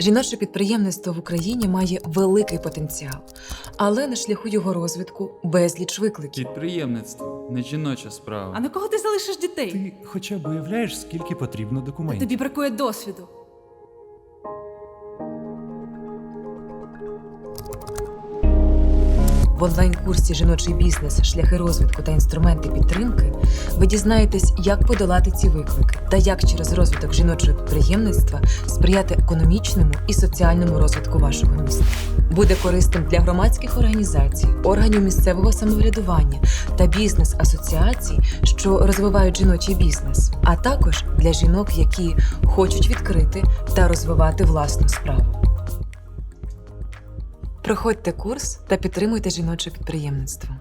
Жіноче підприємництво в Україні має великий потенціал, але на шляху його розвитку безліч викликів. Підприємництво не жіноча справа. А на кого ти залишиш дітей? Ти хоча б уявляєш, скільки потрібно документів. Тобі бракує досвіду. В онлайн-курсі Жіночий бізнес, шляхи розвитку та інструменти підтримки ви дізнаєтесь, як подолати ці виклики та як через розвиток жіночого підприємництва сприяти економічному і соціальному розвитку вашого міста. Буде корисним для громадських організацій, органів місцевого самоврядування та бізнес-асоціацій, що розвивають жіночий бізнес, а також для жінок, які хочуть відкрити та розвивати власну справу. Проходьте курс та підтримуйте жіноче підприємництво.